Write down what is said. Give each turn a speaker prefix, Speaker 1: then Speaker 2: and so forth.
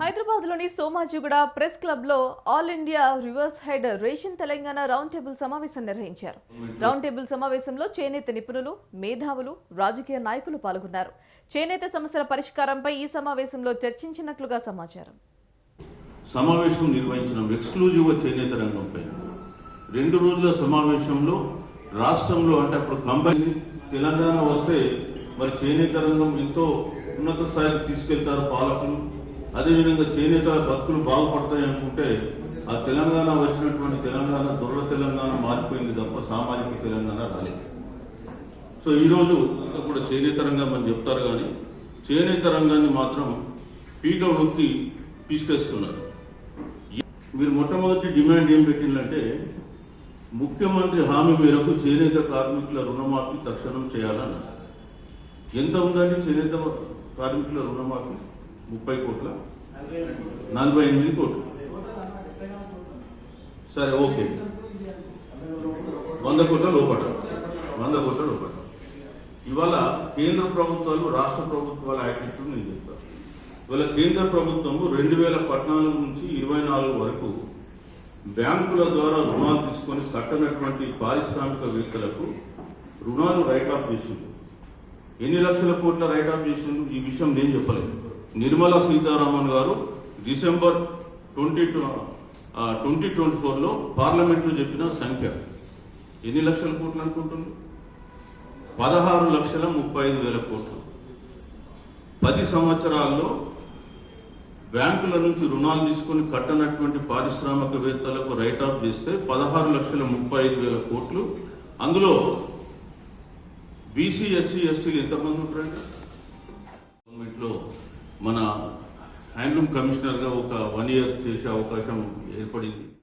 Speaker 1: హైదరాబాద్లోని సోమాజిగూడ ప్రెస్ క్లబ్లో all India rivers head ration Telangana round table సమావేశం నిర్వహించారు. రౌండ్ టేబుల్ సమావేశంలో చేనేత నిపుణులు మేధావులు రాజకీయ నాయకులు పాల్గొన్నారు. చేనేత సమస్యల పరిష్కారంపై ఈ సమావేశంలో చర్చించినట్లుగా సమాచారం.
Speaker 2: సమావేశం నిర్వహించిన ఎక్స్క్లూజివ్ చేనేత రంగంపై రెండు రోజుల సమావేశంలో రాష్ట్రంలో అంటే అప్పుడు కంపెనీ తెలంగాణ వస్తే మరి చేనేత రంగం ఎంతో ఉన్నత స్థాయికి తీసుకెళ్తారు పాలకులు. అదేవిధంగా చేనేత బతుకులు బాగుపడతాయి అనుకుంటే ఆ తెలంగాణ వచ్చినటువంటి తెలంగాణ దొరల తెలంగాణ మారిపోయింది తప్ప సామాజిక తెలంగాణ రాలేదు. సో ఈరోజు అంతా కూడా చేనేత రంగం అని చెప్తారు కానీ చేనేత రంగాన్ని మాత్రం పీక నొక్కి తీసుకొస్తున్నారు మీరు మొట్టమొదటి డిమాండ్ ఏం పెట్టిందంటే ముఖ్యమంత్రి హామీ మేరకు చేనేత కార్మికుల రుణమాఫీ తక్షణం చేయాలన్నారు. ఎంత ఉందండి చేనేత కార్మికుల రుణమాఫీ? ముప్పై కోట్ల? నలభై ఎనిమిది కోట్లు. సరే ఓకే. వంద కోట్ల లోపట. వంద కోట్ల లోపట. ఇవాళ కేంద్ర ప్రభుత్వాలు రాష్ట్ర ప్రభుత్వాల యాటిట్యూడ్ నేను చెప్తాను ఇవాళ కేంద్ర ప్రభుత్వము రెండు వేల పద్నాలుగు నుంచి ఇరవై నాలుగు వరకు బ్యాంకుల ద్వారా రుణాలు తీసుకొని కట్టనటువంటి పారిశ్రామికవేత్తలకు రుణాలు రైట్ ఆఫ్ చేసింది ఎన్ని లక్షల కోట్ల రైట్ ఆఫ్ చేసిండు ఈ విషయం నేను చెప్పలేదు. నిర్మలా సీతారామన్ గారు డిసెంబర్ ట్వంటీ ట్వంటీ ట్వంటీ ఫోర్లో పార్లమెంట్లో చెప్పిన సంఖ్య. ఎన్ని లక్షల కోట్లు అనుకుంటుంది? పదహారు లక్షల ముప్పై ఐదు వేల కోట్లు. పది సంవత్సరాల్లో బ్యాంకుల నుంచి రుణాలు తీసుకొని కట్టనటువంటి పారిశ్రామికవేత్తలకు రైట్ ఆఫ్ చేస్తే పదహారు లక్షల ముప్పై ఐదు వేల కోట్లు. అందులో బీసీ ఎస్సీ ఎస్టీలు ఎంతమంది ఉంటారండి మన హ్యాండ్లూమ్ కమిషనర్గా ఒక వన్ ఇయర్ చేసే అవకాశం ఏర్పడింది.